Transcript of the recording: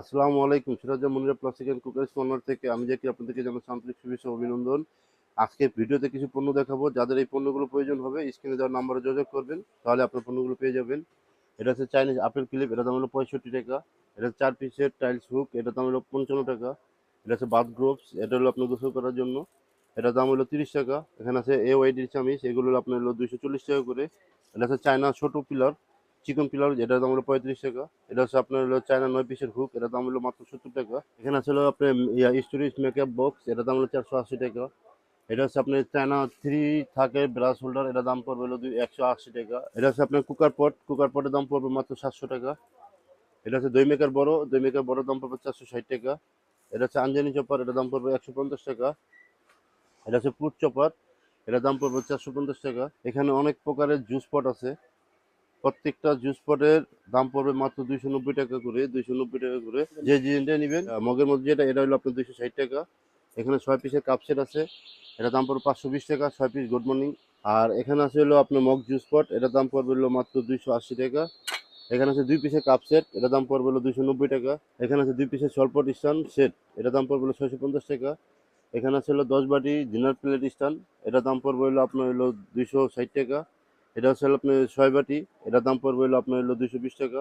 আসসালামু আলাইকুম, Siraja Monira plastic and cookers corner থেকে। আমি দেখি আপনাদেরকে জানাচ্ছি আন্তরিক শুভেচ্ছা অভিনন্দন। আজকে ভিডিওতে কিছু পণ্য দেখাবো। যাদের এই পণ্যগুলো প্রয়োজন হবে, স্ক্রিনে দেওয়ার নাম্বারে যোগাযোগ করবেন, তাহলে আপনার পণ্যগুলো পেয়ে যাবেন। এটা হচ্ছে চাইনিজ আপেল ক্লিপ, এটা দাম হলো পঁয়ষট্টি টাকা। এটা চার পিসের টাইলস হুক, এটা দাম হলো পঞ্চান্ন টাকা। এটা হচ্ছে বাথ গ্রোভস, এটা হলো আপনার গোসল করার জন্য। এটা দাম হলো তিরিশ টাকা। এখানে আছে এ ওয়াইডির চামিচ, এগুলো আপনার হলো দুইশো চল্লিশ টাকা করে। এটা হচ্ছে চায়না ছোটো পিলার। চিকন পিলার এটার দাম হলো পঁয়ত্রিশ টাকা। এটা হচ্ছে আপনার হলো চায়না নয় পিসের হুক এটার দাম হলো মাত্র সত্তর টাকা। এখানে আছে হলো আপনার স্টোরেজ মেকআপ বক্স এটার দাম হলো চারশো আশি টাকা। এটা হচ্ছে আপনার চায়না থ্রি থাকে ব্রাশ হোল্ডার এটার দাম পড়বে হলো দুই, একশো আশি টাকা। এটা হচ্ছে আপনার কুকার পট কুকার পটের দাম পড়বে মাত্র সাতশো টাকা। এটা হচ্ছে দই মেকার বড়, দই মেকার বড় দাম পড়বে চারশো ষাট টাকা। এটা হচ্ছে আঞ্জানি চপার এটার দাম পড়বে একশো পঞ্চাশ টাকা। এটা হচ্ছে ফুড চপার এটার দাম পড়বে চারশো পঞ্চাশ টাকা। এখানে অনেক প্রকারের জুস পট আছে। প্রত্যেকটা জুস পটের দাম পড়বে মাত্র দুইশো নব্বই টাকা করে, দুইশো নব্বই টাকা করে। যে জিনিসটা নেবেন মগের মধ্যে যেটা, এটা হলো আপনার দুইশো ষাট টাকা। এখানে ছয় পিসের কাপ সেট আছে এটা দাম পড়বে পাঁচশো বিশ টাকা, ছয় পিস গুড মর্নিং আর এখানে আছে হলো আপনার মগ জুস পট এটার দাম পড়বে হলো মাত্র দুইশো আশি টাকা। এখানে আছে দুই পিসের কাপ সেট এটা দাম পড়বে হলো দুইশো নব্বই টাকা। এখানে আছে দুই পিসের স্বল্পট স্ট্যান্ড সেট এটা দাম পড়বে হলো ছয়শো পঞ্চাশ টাকা। এখানে আছে হলো দশ বাটি ডিনার প্লেট স্ট্যান্ড এটা দাম পড়বে হলো আপনার হলো দুইশো ষাট টাকা। এটা হচ্ছে আপনার ছয় বাটি এটার দাম পড়বে হলো আপনার হলো দুইশো বিশ টাকা।